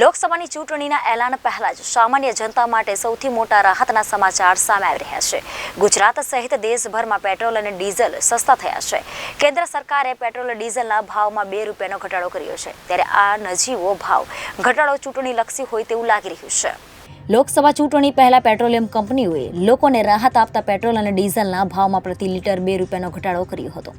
લોકસભાની ચૂંટણીના એલાન પહેલા જ સામાન્ય જનતા માટે સૌથી મોટા રાહતના સમાચાર સામે આવી રહ્યા છે. ગુજરાત સહિત દેશભરમાં પેટ્રોલ અને ડીઝલ સસ્તા થયા છે. કેન્દ્ર સરકારે પેટ્રોલ ડીઝલના ભાવમાં બે રૂપિયાનો ઘટાડો કર્યો છે. ત્યારે આ નજીવો ભાવ ઘટાડો ચૂંટણી લક્ષી હોય તેવું લાગી રહ્યું છે. લોકસભા ચૂંટણી પહેલા પેટ્રોલિયમ કંપનીઓએ લોકોને રાહત આપતા પેટ્રોલ અને ડીઝલના ભાવમાં પ્રતિ લીટર બે રૂપિયાનો ઘટાડો કર્યો હતો.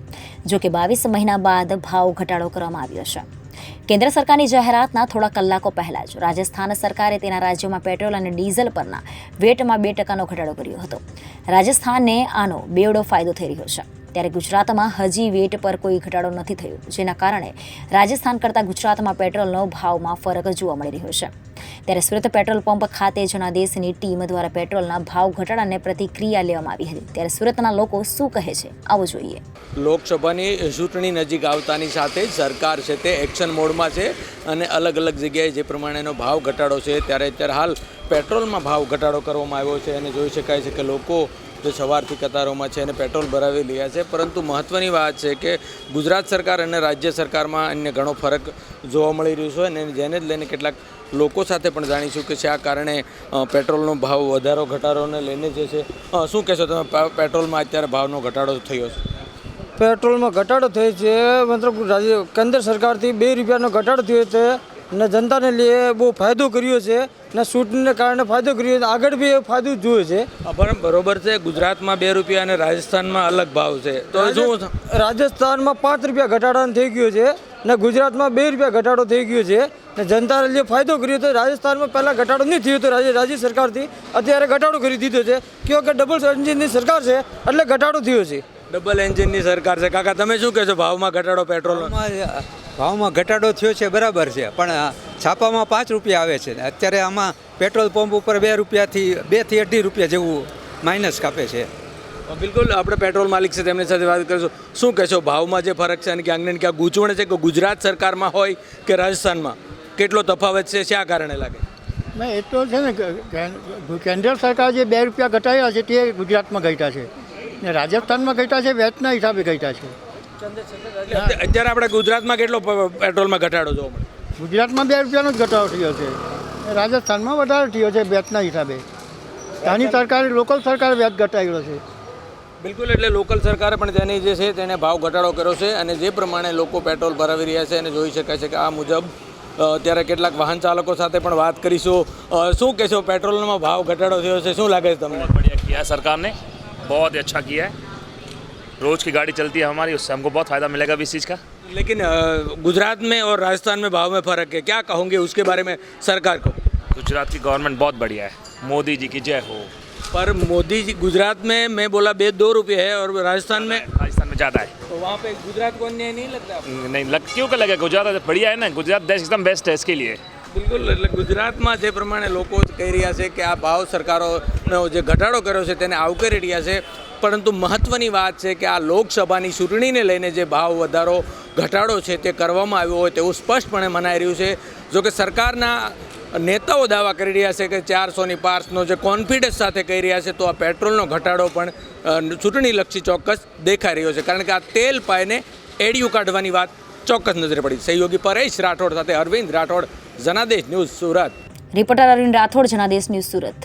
જો કે બાવીસ મહિના બાદ ભાવ ઘટાડો કરવામાં આવ્યો છે. કેન્દ્ર સરકારની જાહેરાતના થોડા કલાકો પહેલાં જ રાજસ્થાન સરકારે તેના રાજ્યોમાં પેટ્રોલ અને ડીઝલ પરના વેટમાં બે ટકાનો ઘટાડો કર્યો હતો. રાજસ્થાનને આનો બેવડો ફાયદો થઈ રહ્યો છે. ત્યારે ગુજરાતમાં હજી વેટ પર કોઈ ઘટાડો નથી થયો, જેના કારણે રાજસ્થાન કરતાં ગુજરાતમાં પેટ્રોલનો ભાવમાં ફરક જોવા મળી રહ્યો છે. ત્યારે સુરત પેટ્રોલ પંપ ખાતે જનાદેશની ટીમ દ્વારા પેટ્રોલના ભાવ ઘટાડાને પ્રતિક્રિયા લેવામાં આવી હતી. ત્યારે સુરતના લોકો શું કહે છે? આવું જોઈએ. લોકસભાની ચૂંટણી નજીક આવતાની સાથે સરકાર છે તે એક્શન મોડમાં છે અને અલગ અલગ જગ્યાએ જે પ્રમાણેનો ભાવ ઘટાડો છે ત્યારે અત્યારે હાલ પેટ્રોલમાં ભાવ ઘટાડો કરવામાં આવ્યો છે અને જોઈ શકાય છે કે લોકો જે સવારથી કતારોમાં છે અને પેટ્રોલ ભરાવી રહ્યા છે. પરંતુ મહત્ત્વની વાત છે કે ગુજરાત સરકાર અને રાજ્ય સરકારમાં અન્ય ઘણો ફરક જોવા મળી રહ્યો છે અને જેને જ લઈને કેટલાક લોકો સાથે પણ જાણીશું કે શા કારણે પેટ્રોલનો ભાવ વધારો ઘટાડોને લઈને જે છે શું કહેશો તમે? પેટ્રોલમાં અત્યારે ભાવનો ઘટાડો થયો છે. પેટ્રોલમાં ઘટાડો થયો છે મતલબ કેન્દ્ર સરકારથી બે રૂપિયાનો ઘટાડો થયો છે ને જનતાને લીધે બહુ ફાયદો કર્યો છે ને સૂટને કારણે ફાયદો કર્યો છે આગળ બી એ ફાયદો જોયો છે. પણ બરોબર છે ગુજરાતમાં બે રૂપિયા અને રાજસ્થાનમાં અલગ ભાવ છે. તો શું રાજસ્થાનમાં પાંચ રૂપિયા ઘટાડાનો થઈ ગયો છે ને ગુજરાતમાં બે રૂપિયા ઘટાડો થઈ ગયો છે. ને જનતાને જે ફાયદો કર્યો તો રાજસ્થાનમાં પહેલાં ઘટાડો નહીં થયો હતો રાજ્ય રાજ્ય સરકારથી અત્યારે ઘટાડો કરી દીધો છે. કેવો કે ડબલ એન્જિનની સરકાર છે એટલે ઘટાડો થયો છે. ડબલ એન્જિનની સરકાર છે. કાકા તમે શું કહેશો ભાવમાં ઘટાડો પેટ્રોલ ભાવમાં ભાવમાં ઘટાડો થયો છે બરાબર છે. પણ છાપામાં પાંચ રૂપિયા આવે છે. ને અત્યારે આમાં પેટ્રોલ પંપ ઉપર બે રૂપિયાથી બેથી અઢી રૂપિયા જેવું માઇનસ કાપે છે. બિલકુલ આપણે પેટ્રોલ માલિક છે તેમની સાથે વાત કરીશું. શું કહેશો ભાવમાં જે ફરક છે અને ક્યાંક ને ક્યાંક ગૂંચવણ છે કે ગુજરાત સરકારમાં હોય કે રાજસ્થાનમાં? કેટલો તફાવત છે શા કારણે લાગે? મેં એ તો છે ને કેન્દ્ર સરકાર જે બે રૂપિયા ઘટાડ્યા છે તે ગુજરાતમાં ઘટ્યા છે. ને રાજસ્થાનમાં ઘટ્યા છે વેચના હિસાબે ઘટ્યા છે. અત્યારે આપણે ગુજરાતમાં કેટલો પેટ્રોલમાં ઘટાડો જોવા મળે? ગુજરાતમાં બે રૂપિયાનો જ ઘટાડો થયો છે. રાજસ્થાનમાં વધારો થયો છે વેચના હિસાબે. ત્યાંની સરકારે લોકલ સરકારે વેચ ઘટાડ્યો છે. બિલકુલ એટલે લોકલ સરકારે પણ તેની જે છે તેને ભાવ ઘટાડો કર્યો છે અને જે પ્રમાણે લોકો પેટ્રોલ ભરાવી રહ્યા છે અને જોઈ શકાય છે કે આ મુજબ અ, અત્યારે કેટલાક વાહન ચાલકો સાથે પણ વાત કરીશું અ, શું કહેશો પેટ્રોલમાં ભાવ ઘટાડો થયો છે શું લાગે છે તમને बहुत बढ़िया किया है सरकार ने बहुत ही अच्छा किया है रोज़ की गाड़ी चलती है हमारी उससे हमको बहुत फ़ायदा मिलेगा भी इस चीज़ का लेकिन अ, गुजरात में और राजस्थान में भाव में फर्क है क्या कहोगे उसके बारे में सरकार को गुजरात की गवर्नमेंट बहुत बढ़िया है मोदी जी की जय हो पर मोदी जी गुजरात में मैं बोला बे दो रुपये है और राजस्थान में राजस्थान में ज़्यादा है तो वहाँ पे गुजरात को अन्याय नहीं लगता नहीं लग क्यों का लगे गुजरात बढ़िया है ना गुजरात देश एकदम बेस्ट है इसके लिए બિલકુલ એટલે ગુજરાતમાં જે પ્રમાણે લોકો કહી રહ્યા છે કે આ ભાવ સરકારોનો જે ઘટાડો કર્યો છે તેને આવકારી રહ્યા છે પરંતુ મહત્ત્વની વાત છે કે આ લોકસભાની ચૂંટણીને લઈને જે ભાવ વધારો, ઘટાડો છે તે કરવામાં આવ્યો હોય તેવું સ્પષ્ટપણે મનાઈ રહ્યું છે. જો કે સરકારના નેતાઓ દાવા કરી રહ્યા છે કે ચારસોની પાર્સનો જે કોન્ફિડન્સ સાથે કહી રહ્યા છે તો આ પેટ્રોલનો ઘટાડો પણ ચૂંટણીલક્ષી ચોક્કસ દેખાઈ રહ્યો છે. કારણ કે આ તેલ પાયને એડિયું કાઢવાની વાત ચોક્કસ નજરે પડી. સહયોગી પરેશ રાઠોડ સાથે Arvind Rathod, Janadesh news Surat. Reporter Arvind Rathod, Janadesh news Surat.